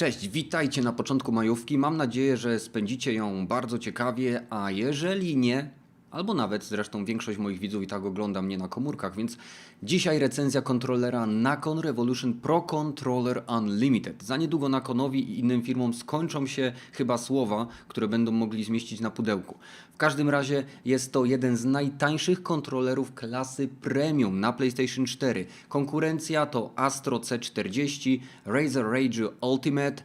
Cześć, witajcie na początku majówki. Mam nadzieję, że spędzicie ją bardzo ciekawie, a jeżeli nie, albo nawet zresztą większość moich widzów i tak ogląda mnie na komórkach, więc dzisiaj recenzja kontrolera Nakon Revolution Pro Controller Unlimited. Za niedługo Nakonowi i innym firmom skończą się chyba słowa, które będą mogli zmieścić na pudełku. W każdym razie jest to jeden z najtańszych kontrolerów klasy premium na PlayStation 4. Konkurencja to Astro C40, Razer Rage Ultimate,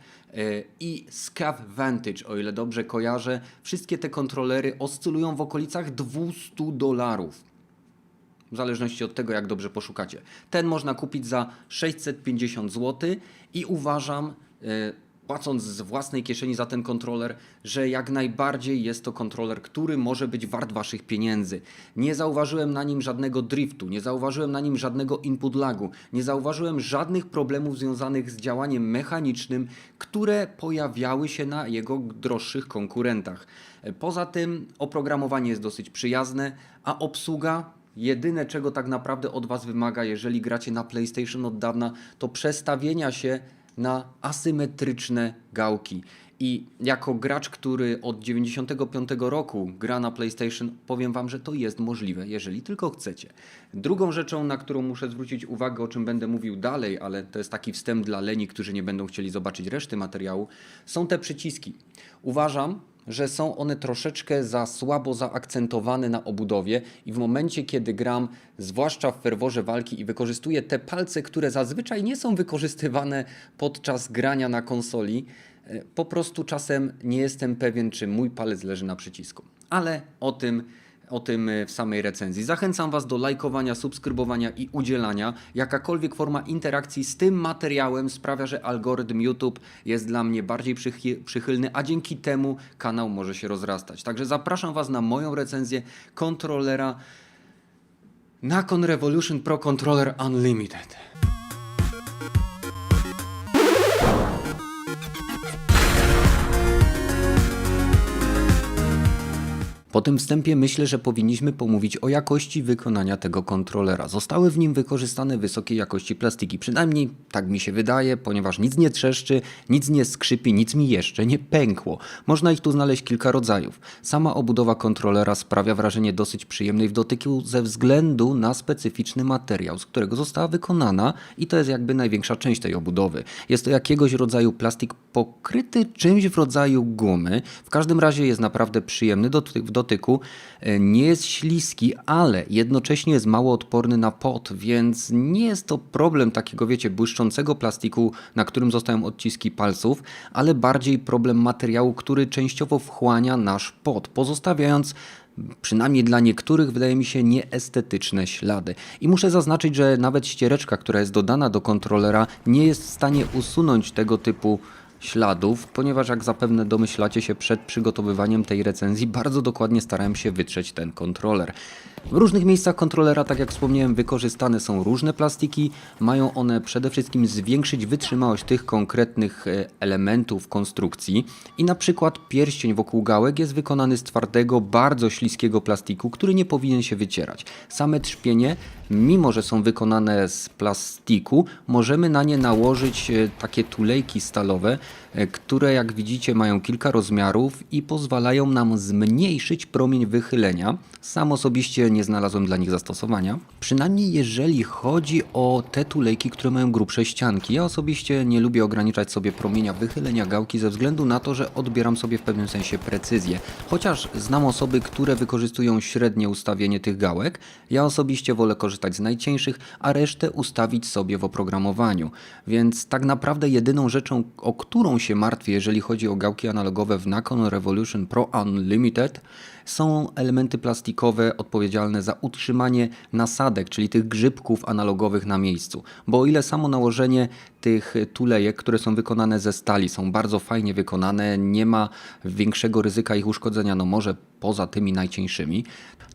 i Scav Vantage, o ile dobrze kojarzę. Wszystkie te kontrolery oscylują w okolicach 200 dolarów. W zależności od tego, jak dobrze poszukacie. Ten można kupić za 650 zł i uważam, e, płacąc z własnej kieszeni za ten kontroler, że jak najbardziej jest to kontroler, który może być wart waszych pieniędzy. Nie zauważyłem na nim żadnego driftu, nie zauważyłem na nim żadnego input lagu, nie zauważyłem żadnych problemów związanych z działaniem mechanicznym, które pojawiały się na jego droższych konkurentach. Poza tym oprogramowanie jest dosyć przyjazne, a obsługa Jedyne, czego tak naprawdę od Was wymaga, jeżeli gracie na PlayStation od dawna, to przestawienia się na asymetryczne gałki. I jako gracz, który od 95 roku gra na PlayStation, powiem Wam, że to jest możliwe, jeżeli tylko chcecie. Drugą rzeczą, na którą muszę zwrócić uwagę, o czym będę mówił dalej, ale to jest taki wstęp dla leni, którzy nie będą chcieli zobaczyć reszty materiału, są te przyciski. Uważam, że są one troszeczkę za słabo zaakcentowane na obudowie i w momencie, kiedy gram, zwłaszcza w ferworze walki i wykorzystuję te palce, które zazwyczaj nie są wykorzystywane podczas grania na konsoli, e, po prostu czasem nie jestem pewien, czy mój palec leży na przycisku. Ale o tym o tym e, w samej recenzji. Zachęcam Was do lajkowania, subskrybowania i udzielania. Jakakolwiek forma interakcji z tym materiałem sprawia, że algorytm YouTube jest dla mnie bardziej przychy- przychylny, a dzięki temu kanał może się rozrastać. Także zapraszam Was na moją recenzję kontrolera Nakon Revolution Pro Controller Unlimited. Po tym wstępie myślę, że powinniśmy pomówić o jakości wykonania tego kontrolera. Zostały w nim wykorzystane wysokiej jakości plastiki, przynajmniej tak mi się wydaje, ponieważ nic nie trzeszczy, nic nie skrzypi, nic mi jeszcze nie pękło. Można ich tu znaleźć kilka rodzajów. Sama obudowa kontrolera sprawia wrażenie dosyć przyjemnej w dotyku ze względu na specyficzny materiał, z którego została wykonana i to jest jakby największa część tej obudowy. Jest to jakiegoś rodzaju plastik pokryty czymś w rodzaju gumy. W każdym razie jest naprawdę przyjemny do, w dotyku. E, Nie jest śliski, ale jednocześnie jest mało odporny na pot, więc nie jest to problem takiego, wiecie, błyszczącego plastiku, na którym zostają odciski palców, ale bardziej problem materiału, który częściowo wchłania nasz pot, pozostawiając przynajmniej dla niektórych, wydaje mi się, nieestetyczne ślady. I muszę zaznaczyć, że nawet ściereczka, która jest dodana do kontrolera, nie jest w stanie usunąć tego typu śladów, ponieważ jak zapewne domyślacie się przed przygotowywaniem tej recenzji, bardzo dokładnie starałem się wytrzeć ten kontroler. W różnych miejscach kontrolera, tak jak wspomniałem, wykorzystane są różne plastiki. Mają one przede wszystkim zwiększyć wytrzymałość tych konkretnych e, elementów konstrukcji. I na przykład pierścień wokół gałek jest wykonany z twardego, bardzo śliskiego plastiku, który nie powinien się wycierać. Same trzpienie, mimo że są wykonane z plastiku, możemy na nie nałożyć e, takie tulejki stalowe, e, które jak widzicie mają kilka rozmiarów i pozwalają nam zmniejszyć promień wychylenia. Sam osobiście nie znalazłem dla nich zastosowania. Przynajmniej jeżeli chodzi o te tulejki, które mają grubsze ścianki. Ja osobiście nie lubię ograniczać sobie promienia wychylenia gałki ze względu na to, że odbieram sobie w pewnym sensie precyzję. Chociaż znam osoby, które wykorzystują średnie ustawienie tych gałek, ja osobiście wolę korzystać z najcieńszych, a resztę ustawić sobie w oprogramowaniu. Więc tak naprawdę jedyną rzeczą, o którą się martwię, jeżeli chodzi o gałki analogowe w Nakon Revolution Pro Unlimited, są elementy plastikowe odpowiedzialne za utrzymanie nasadek, czyli tych grzybków analogowych na miejscu. Bo o ile samo nałożenie tych tulejek, które są wykonane ze stali, są bardzo fajnie wykonane, nie ma większego ryzyka ich uszkodzenia, no może poza tymi najcieńszymi,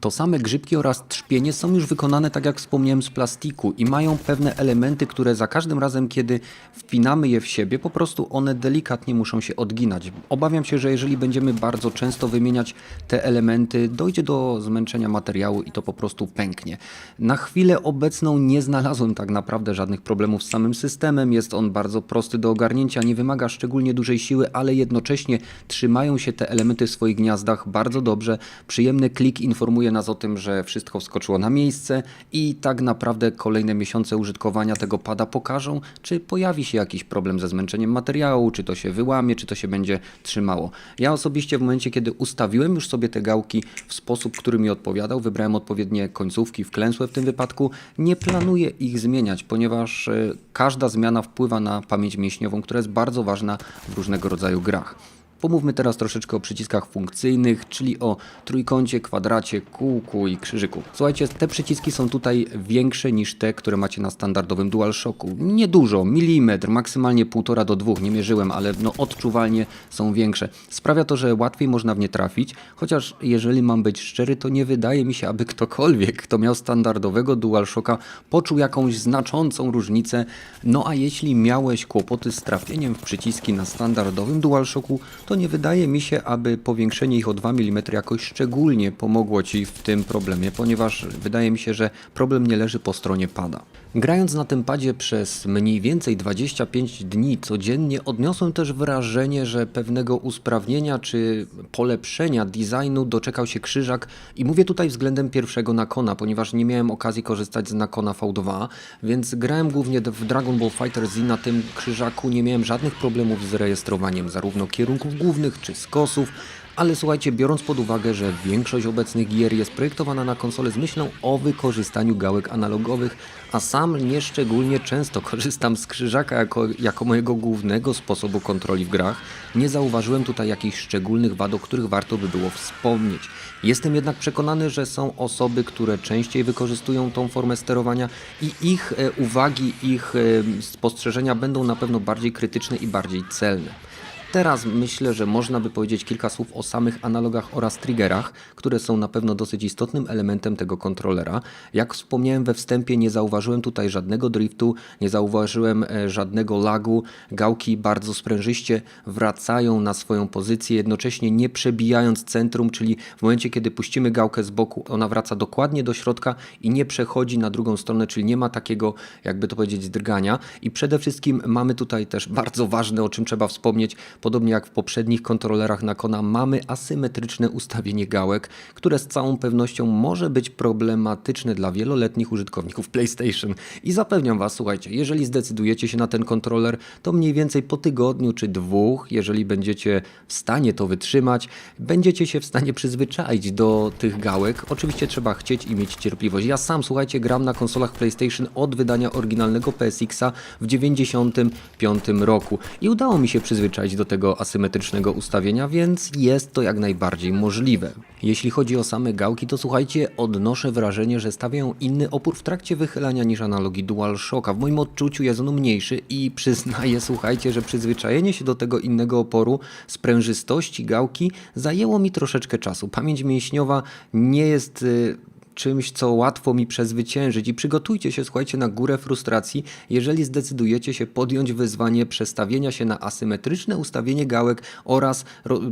to same grzybki oraz trzpienie są już wykonane, tak jak wspomniałem, z plastiku i mają pewne elementy, które za każdym razem, kiedy wpinamy je w siebie, po prostu one delikatnie muszą się odginać. Obawiam się, że jeżeli będziemy bardzo często wymieniać te elementy, dojdzie do zmęczenia materiału i to po prostu pęknie. Na chwilę obecną nie znalazłem tak naprawdę żadnych problemów z samym systemem. Jest on bardzo prosty do ogarnięcia, nie wymaga szczególnie dużej siły, ale jednocześnie trzymają się te elementy w swoich gniazdach bardzo dobrze. Przyjemny klik informuje nas o tym, że wszystko wskoczyło na miejsce i tak naprawdę kolejne miesiące użytkowania tego pada pokażą, czy pojawi się jakiś problem ze zmęczeniem materiału, czy to się wyłamie, czy to się będzie trzymało. Ja osobiście w momencie, kiedy ustawiłem już sobie te gałki w sposób, który mi odpowiadał, wybrałem odpowiednie końcówki wklęsłe w tym wypadku, nie planuję ich zmieniać, ponieważ e, każda zmiana wpływa na pamięć mięśniową, która jest bardzo ważna w różnego rodzaju grach. Pomówmy teraz troszeczkę o przyciskach funkcyjnych, czyli o trójkącie, kwadracie, kółku i krzyżyku. Słuchajcie, te przyciski są tutaj większe niż te, które macie na standardowym DualShocku. Niedużo, milimetr, maksymalnie 1,5 do 2, nie mierzyłem, ale no odczuwalnie są większe. Sprawia to, że łatwiej można w nie trafić, chociaż jeżeli mam być szczery, to nie wydaje mi się, aby ktokolwiek, kto miał standardowego DualShocka, poczuł jakąś znaczącą różnicę. No a jeśli miałeś kłopoty z trafieniem w przyciski na standardowym DualShocku, to nie wydaje mi się, aby powiększenie ich o 2 mm jakoś szczególnie pomogło Ci w tym problemie, ponieważ wydaje mi się, że problem nie leży po stronie pada. Grając na tym padzie przez mniej więcej 25 dni codziennie, odniosłem też wrażenie, że pewnego usprawnienia czy polepszenia designu doczekał się krzyżak i mówię tutaj względem pierwszego Nakona, ponieważ nie miałem okazji korzystać z Nakona V2, więc grałem głównie w Dragon Ball Fighter Z na tym krzyżaku, nie miałem żadnych problemów z rejestrowaniem zarówno kierunków głównych czy skosów, ale słuchajcie, biorąc pod uwagę, że większość obecnych gier jest projektowana na konsole z myślą o wykorzystaniu gałek analogowych, a sam nieszczególnie często korzystam z krzyżaka jako, jako mojego głównego sposobu kontroli w grach, nie zauważyłem tutaj jakichś szczególnych wad, o których warto by było wspomnieć. Jestem jednak przekonany, że są osoby, które częściej wykorzystują tą formę sterowania i ich e, uwagi, ich e, spostrzeżenia będą na pewno bardziej krytyczne i bardziej celne. Teraz myślę, że można by powiedzieć kilka słów o samych analogach oraz triggerach, które są na pewno dosyć istotnym elementem tego kontrolera. Jak wspomniałem we wstępie, nie zauważyłem tutaj żadnego driftu, nie zauważyłem e, żadnego lagu. Gałki bardzo sprężyście wracają na swoją pozycję, jednocześnie nie przebijając centrum, czyli w momencie, kiedy puścimy gałkę z boku, ona wraca dokładnie do środka i nie przechodzi na drugą stronę, czyli nie ma takiego, jakby to powiedzieć, drgania. I przede wszystkim mamy tutaj też bardzo ważne, o czym trzeba wspomnieć, Podobnie jak w poprzednich kontrolerach Nakona mamy asymetryczne ustawienie gałek, które z całą pewnością może być problematyczne dla wieloletnich użytkowników PlayStation. I zapewniam Was, słuchajcie, jeżeli zdecydujecie się na ten kontroler, to mniej więcej po tygodniu czy dwóch, jeżeli będziecie w stanie to wytrzymać, będziecie się w stanie przyzwyczaić do tych gałek. Oczywiście trzeba chcieć i mieć cierpliwość. Ja sam, słuchajcie, gram na konsolach PlayStation od wydania oryginalnego PSX-a w 95 roku i udało mi się przyzwyczaić do tego asymetrycznego ustawienia, więc jest to jak najbardziej możliwe. Jeśli chodzi o same gałki, to słuchajcie, odnoszę wrażenie, że stawiają inny opór w trakcie wychylania niż analogi DualShocka. W moim odczuciu jest on mniejszy i przyznaję, słuchajcie, że przyzwyczajenie się do tego innego oporu, sprężystości gałki zajęło mi troszeczkę czasu. Pamięć mięśniowa nie jest y, czymś, co łatwo mi przezwyciężyć i przygotujcie się, słuchajcie, na górę frustracji, jeżeli zdecydujecie się podjąć wyzwanie przestawienia się na asymetryczne ustawienie gałek oraz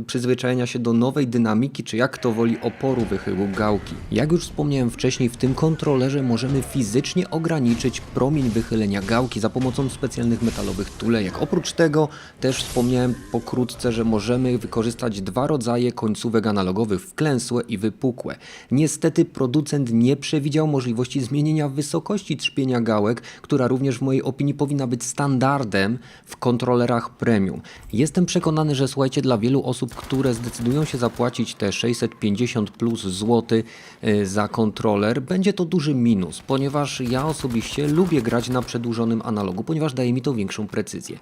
przyzwyczajenia się do nowej dynamiki, czy jak to woli oporu wychyłu gałki. Jak już wspomniałem wcześniej, w tym kontrolerze możemy fizycznie ograniczyć promień wychylenia gałki za pomocą specjalnych metalowych tulejek. Oprócz tego też wspomniałem pokrótce, że możemy wykorzystać dwa rodzaje końcówek analogowych, wklęsłe i wypukłe. Niestety producent nie przewidział możliwości zmienienia wysokości trzpienia gałek, która również w mojej opinii powinna być standardem w kontrolerach premium. Jestem przekonany, że słuchajcie, dla wielu osób, które zdecydują się zapłacić te 650 plus złoty y, za kontroler, będzie to duży minus, ponieważ ja osobiście lubię grać na przedłużonym analogu, ponieważ daje mi to większą precyzję.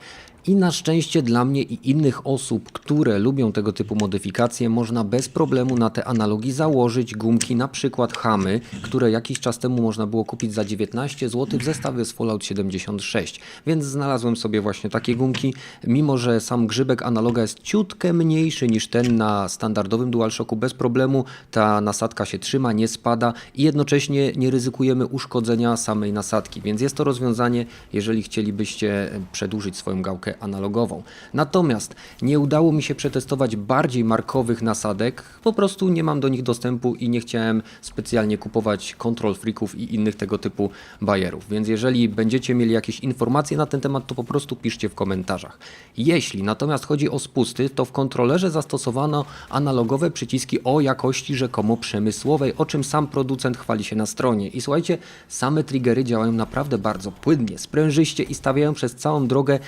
I na szczęście dla mnie i innych osób, które lubią tego typu modyfikacje, można bez problemu na te analogi założyć gumki, na przykład hamy, które jakiś czas temu można było kupić za 19 zł w zestawie z Fallout 76. Więc znalazłem sobie właśnie takie gumki, mimo że sam grzybek analoga jest ciutkę mniejszy niż ten na standardowym DualShocku, bez problemu ta nasadka się trzyma, nie spada i jednocześnie nie ryzykujemy uszkodzenia samej nasadki. Więc jest to rozwiązanie, jeżeli chcielibyście przedłużyć swoją gałkę analogową. Natomiast nie udało mi się przetestować bardziej markowych nasadek, po prostu nie mam do nich dostępu i nie chciałem specjalnie kupować control freaków i innych tego typu bajerów. Więc jeżeli będziecie mieli jakieś informacje na ten temat, to po prostu piszcie w komentarzach. Jeśli natomiast chodzi o spusty, to w kontrolerze zastosowano analogowe przyciski o jakości rzekomo przemysłowej, o czym sam producent chwali się na stronie. I słuchajcie, same triggery działają naprawdę bardzo płynnie, sprężyście i stawiają przez całą drogę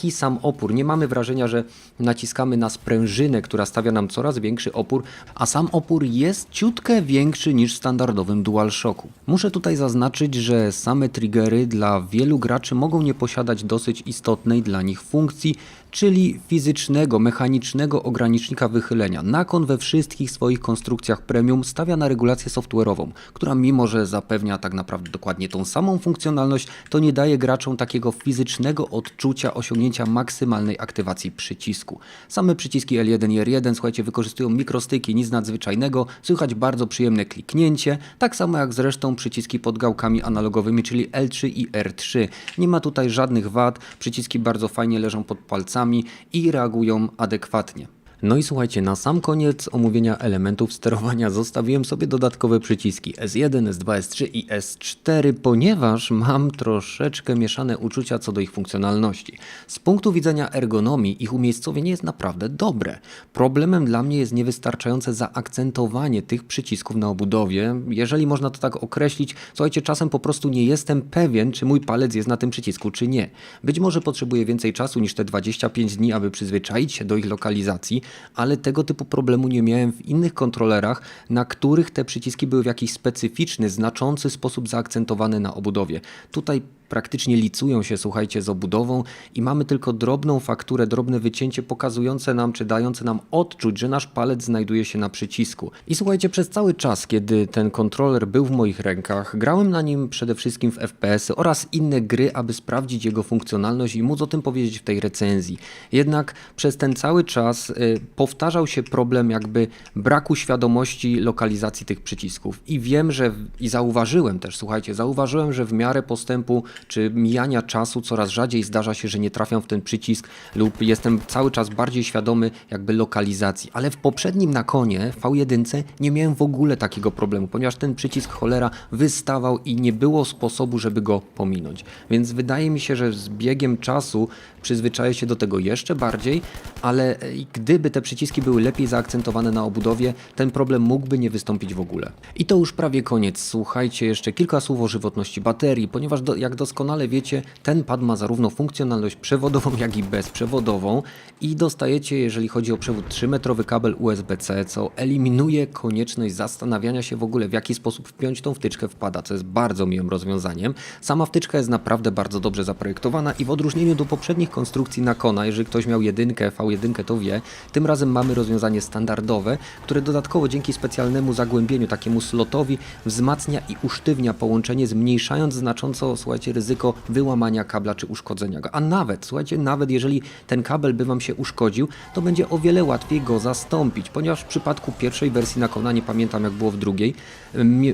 taki sam opór. Nie mamy wrażenia, że naciskamy na sprężynę, która stawia nam coraz większy opór, a sam opór jest ciutkę większy niż w standardowym DualShocku. Muszę tutaj zaznaczyć, że same triggery dla wielu graczy mogą nie posiadać dosyć istotnej dla nich funkcji, czyli fizycznego, mechanicznego ogranicznika wychylenia. Nakon we wszystkich swoich konstrukcjach premium stawia na regulację software'ową, która mimo, że zapewnia tak naprawdę dokładnie tą samą funkcjonalność, to nie daje graczom takiego fizycznego odczucia osiągnięcia maksymalnej aktywacji przycisku. Same przyciski L1 i R1, słuchajcie, wykorzystują mikrostyki, nic nadzwyczajnego, słychać bardzo przyjemne kliknięcie, tak samo jak zresztą przyciski pod gałkami analogowymi, czyli L3 i R3. Nie ma tutaj żadnych wad, przyciski bardzo fajnie leżą pod palcami i reagują adekwatnie. No i słuchajcie, na sam koniec omówienia elementów sterowania zostawiłem sobie dodatkowe przyciski S1, S2, S3 i S4, ponieważ mam troszeczkę mieszane uczucia co do ich funkcjonalności. Z punktu widzenia ergonomii ich umiejscowienie jest naprawdę dobre. Problemem dla mnie jest niewystarczające zaakcentowanie tych przycisków na obudowie. Jeżeli można to tak określić, słuchajcie, czasem po prostu nie jestem pewien, czy mój palec jest na tym przycisku, czy nie. Być może potrzebuję więcej czasu niż te 25 dni, aby przyzwyczaić się do ich lokalizacji, ale tego typu problemu nie miałem w innych kontrolerach, na których te przyciski były w jakiś specyficzny, znaczący sposób zaakcentowane na obudowie. Tutaj praktycznie licują się, słuchajcie, z obudową i mamy tylko drobną fakturę, drobne wycięcie pokazujące nam, czy dające nam odczuć, że nasz palec znajduje się na przycisku. I słuchajcie, przez cały czas, kiedy ten kontroler był w moich rękach, grałem na nim przede wszystkim w FPS oraz inne gry, aby sprawdzić jego funkcjonalność i móc o tym powiedzieć w tej recenzji. Jednak przez ten cały czas y, powtarzał się problem jakby braku świadomości lokalizacji tych przycisków. I wiem, że i zauważyłem też, słuchajcie, zauważyłem, że w miarę postępu czy mijania czasu coraz rzadziej zdarza się, że nie trafiam w ten przycisk lub jestem cały czas bardziej świadomy jakby lokalizacji. Ale w poprzednim nakonie V1 nie miałem w ogóle takiego problemu, ponieważ ten przycisk cholera wystawał i nie było sposobu, żeby go pominąć. Więc wydaje mi się, że z biegiem czasu przyzwyczaję się do tego jeszcze bardziej, ale e, gdyby te przyciski były lepiej zaakcentowane na obudowie, ten problem mógłby nie wystąpić w ogóle. I to już prawie koniec. Słuchajcie, jeszcze kilka słów o żywotności baterii, ponieważ do, jak doskonale wiecie, ten pad ma zarówno funkcjonalność przewodową, jak i bezprzewodową i dostajecie, jeżeli chodzi o przewód 3-metrowy kabel USB-C, co eliminuje konieczność zastanawiania się w ogóle, w jaki sposób wpiąć tą wtyczkę w pada, co jest bardzo miłym rozwiązaniem. Sama wtyczka jest naprawdę bardzo dobrze zaprojektowana i w odróżnieniu do poprzednich konstrukcji Nakona, jeżeli ktoś miał jedynkę, V1 to wie, tym razem mamy rozwiązanie standardowe, które dodatkowo dzięki specjalnemu zagłębieniu, takiemu slotowi wzmacnia i usztywnia połączenie, zmniejszając znacząco, słuchajcie, ryzyko wyłamania kabla czy uszkodzenia go. A nawet, słuchajcie, nawet jeżeli ten kabel by Wam się uszkodził, to będzie o wiele łatwiej go zastąpić, ponieważ w przypadku pierwszej wersji Nakona, nie pamiętam jak było w drugiej,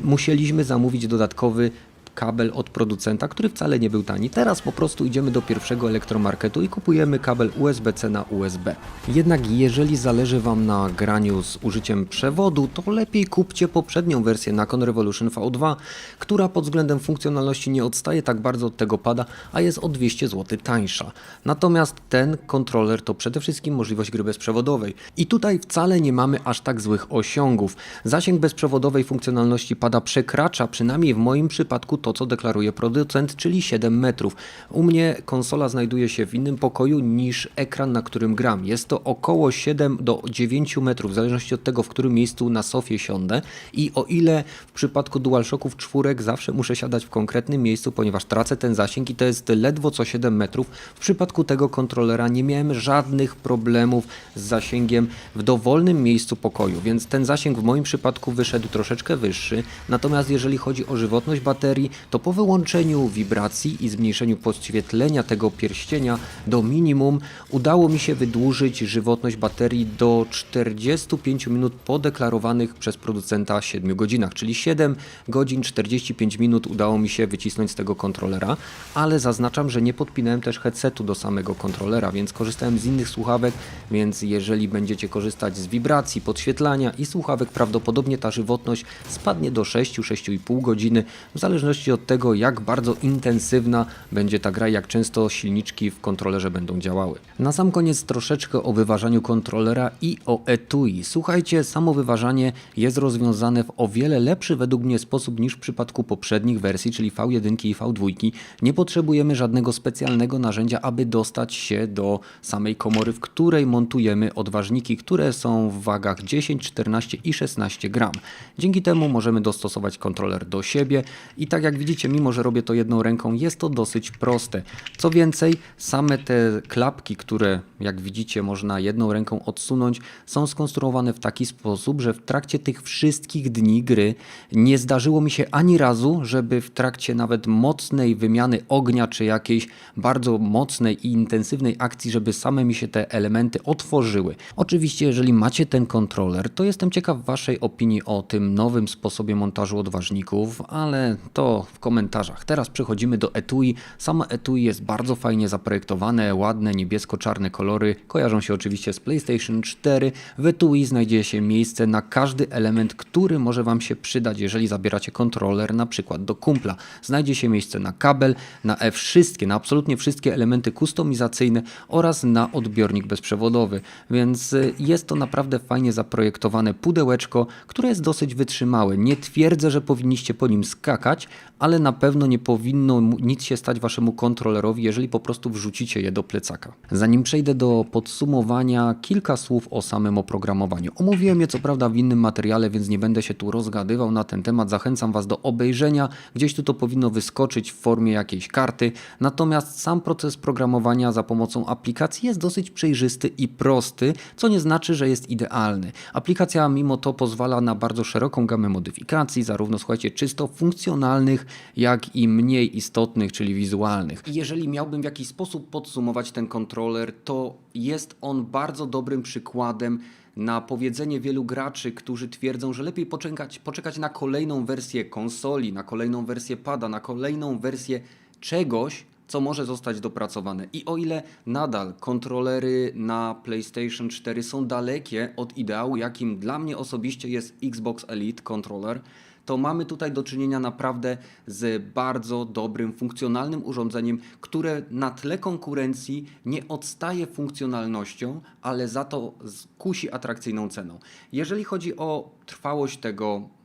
musieliśmy zamówić dodatkowy kabel od producenta, który wcale nie był tani. Teraz po prostu idziemy do pierwszego elektromarketu i kupujemy kabel USB-C na USB. Jednak jeżeli zależy Wam na graniu z użyciem przewodu, to lepiej kupcie poprzednią wersję Nakon Revolution V2, która pod względem funkcjonalności nie odstaje tak bardzo od tego pada, a jest o 200 zł tańsza. Natomiast ten kontroler to przede wszystkim możliwość gry bezprzewodowej. I tutaj wcale nie mamy aż tak złych osiągów. Zasięg bezprzewodowej funkcjonalności pada przekracza, przynajmniej w moim przypadku, to co deklaruje producent, czyli 7 metrów. U mnie konsola znajduje się w innym pokoju niż ekran, na którym gram. Jest to około 7 do 9 metrów, w zależności od tego, w którym miejscu na sofie siądę. I o ile w przypadku DualShocków czwórek zawsze muszę siadać w konkretnym miejscu, ponieważ tracę ten zasięg i to jest ledwo co 7 metrów, w przypadku tego kontrolera nie miałem żadnych problemów z zasięgiem w dowolnym miejscu pokoju, więc ten zasięg w moim przypadku wyszedł troszeczkę wyższy. Natomiast jeżeli chodzi o żywotność baterii, to po wyłączeniu wibracji i zmniejszeniu podświetlenia tego pierścienia do minimum udało mi się wydłużyć żywotność baterii do 45 minut po deklarowanych przez producenta 7 godzinach, czyli 7 godzin 45 minut udało mi się wycisnąć z tego kontrolera, ale zaznaczam, że nie podpinałem też headsetu do samego kontrolera, więc korzystałem z innych słuchawek, więc jeżeli będziecie korzystać z wibracji, podświetlania i słuchawek, prawdopodobnie ta żywotność spadnie do 6-6,5 godziny, w zależności od tego, jak bardzo intensywna będzie ta gra, jak często silniczki w kontrolerze będą działały. Na sam koniec troszeczkę o wyważaniu kontrolera i o etui. Słuchajcie, samo wyważanie jest rozwiązane w o wiele lepszy według mnie sposób niż w przypadku poprzednich wersji, czyli V1 i V2. Nie potrzebujemy żadnego specjalnego narzędzia, aby dostać się do samej komory, w której montujemy odważniki, które są w wagach 10, 14 i 16 gram. Dzięki temu możemy dostosować kontroler do siebie i tak jak widzicie, mimo że robię to jedną ręką, jest to dosyć proste. Co więcej, same te klapki, które jak widzicie można jedną ręką odsunąć, są skonstruowane w taki sposób, że w trakcie tych wszystkich dni gry nie zdarzyło mi się ani razu, żeby w trakcie nawet mocnej wymiany ognia czy jakiejś bardzo mocnej i intensywnej akcji, żeby same mi się te elementy otworzyły. Oczywiście, jeżeli macie ten kontroler, to jestem ciekaw Waszej opinii o tym nowym sposobie montażu odważników, ale to w komentarzach. Teraz przechodzimy do etui. Samo etui jest bardzo fajnie zaprojektowane, ładne, niebiesko-czarne kolory. Kojarzą się oczywiście z PlayStation 4. W etui znajdzie się miejsce na każdy element, który może Wam się przydać, jeżeli zabieracie kontroler na przykład do kumpla. Znajdzie się miejsce na kabel, na e wszystkie, na absolutnie wszystkie elementy kustomizacyjne oraz na odbiornik bezprzewodowy. Więc y, jest to naprawdę fajnie zaprojektowane pudełeczko, które jest dosyć wytrzymałe. Nie twierdzę, że powinniście po nim skakać, ale na pewno nie powinno nic się stać waszemu kontrolerowi, jeżeli po prostu wrzucicie je do plecaka. Zanim przejdę do podsumowania, kilka słów o samym oprogramowaniu. Omówiłem je co prawda w innym materiale, więc nie będę się tu rozgadywał na ten temat. Zachęcam was do obejrzenia. Gdzieś tu to powinno wyskoczyć w formie jakiejś karty. Natomiast sam proces programowania za pomocą aplikacji jest dosyć przejrzysty i prosty, co nie znaczy, że jest idealny. Aplikacja mimo to pozwala na bardzo szeroką gamę modyfikacji, zarówno słuchajcie, czysto funkcjonalnych, jak i mniej istotnych, czyli wizualnych. Jeżeli miałbym w jakiś sposób podsumować ten kontroler, to jest on bardzo dobrym przykładem na powiedzenie wielu graczy, którzy twierdzą, że lepiej poczekać, poczekać na kolejną wersję konsoli, na kolejną wersję pada, na kolejną wersję czegoś, co może zostać dopracowane. I o ile nadal kontrolery na PlayStation 4 są dalekie od ideału, jakim dla mnie osobiście jest Xbox Elite Controller, to mamy tutaj do czynienia naprawdę z bardzo dobrym, funkcjonalnym urządzeniem, które na tle konkurencji nie odstaje funkcjonalnością, ale za to kusi atrakcyjną ceną. Jeżeli chodzi o trwałość tego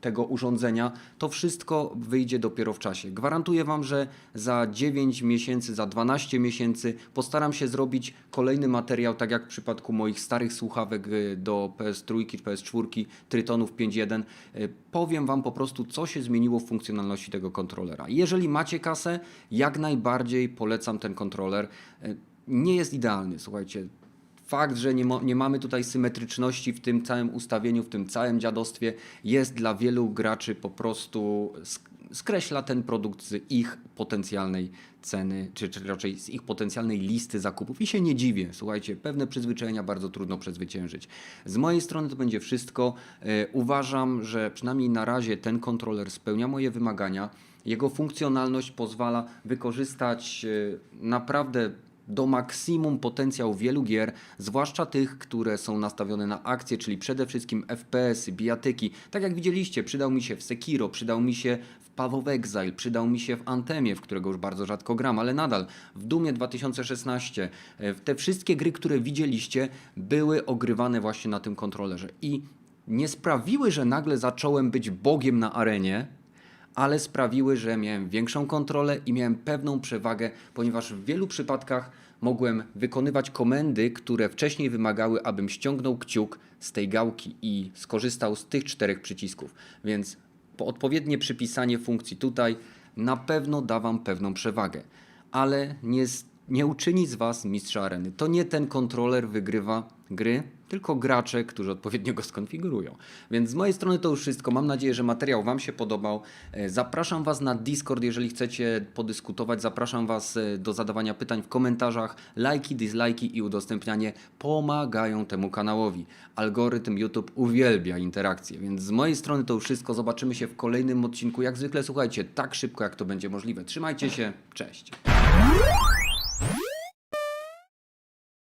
tego urządzenia, to wszystko wyjdzie dopiero w czasie. Gwarantuję Wam, że za 9 miesięcy, za 12 miesięcy postaram się zrobić kolejny materiał, tak jak w przypadku moich starych słuchawek y, do PS3, PS4, Trytonów 5.1. Y, Powiem Wam po prostu, co się zmieniło w funkcjonalności tego kontrolera. Jeżeli macie kasę, jak najbardziej polecam ten kontroler. Y, Nie jest idealny, słuchajcie. Fakt, że nie, nie mamy tutaj symetryczności w tym całym ustawieniu, w tym całym dziadostwie, jest dla wielu graczy po prostu sk- skreśla ten produkt z ich potencjalnej ceny, czy, czy raczej z ich potencjalnej listy zakupów. I się nie dziwię, słuchajcie, pewne przyzwyczajenia bardzo trudno przezwyciężyć. Z mojej strony to będzie wszystko. E, uważam, że przynajmniej na razie ten kontroler spełnia moje wymagania. Jego funkcjonalność pozwala wykorzystać e, naprawdę do maksimum potencjał wielu gier, zwłaszcza tych, które są nastawione na akcję, czyli przede wszystkim FPS-y, bijatyki. Tak jak widzieliście, przydał mi się w Sekiro, przydał mi się w Path of Exile, przydał mi się w Antemie, w którego już bardzo rzadko gram, ale nadal w Dumie 2016. e, Te wszystkie gry, które widzieliście, były ogrywane właśnie na tym kontrolerze i nie sprawiły, że nagle zacząłem być bogiem na arenie, ale sprawiły, że miałem większą kontrolę i miałem pewną przewagę, ponieważ w wielu przypadkach mogłem wykonywać komendy, które wcześniej wymagały, abym ściągnął kciuk z tej gałki i skorzystał z tych czterech przycisków. Więc po odpowiednie przypisanie funkcji tutaj na pewno da Wam pewną przewagę. Ale nie, nie uczyni z Was mistrza areny. To nie ten kontroler wygrywa gry, tylko gracze, którzy odpowiednio go skonfigurują. Więc z mojej strony to już wszystko. Mam nadzieję, że materiał Wam się podobał. E, Zapraszam Was na Discord, jeżeli chcecie podyskutować. Zapraszam Was e, do zadawania pytań w komentarzach. Lajki, dislajki i udostępnianie pomagają temu kanałowi. Algorytm YouTube uwielbia interakcje, więc z mojej strony to już wszystko. Zobaczymy się w kolejnym odcinku. Jak zwykle słuchajcie, tak szybko jak to będzie możliwe. Trzymajcie się, cześć.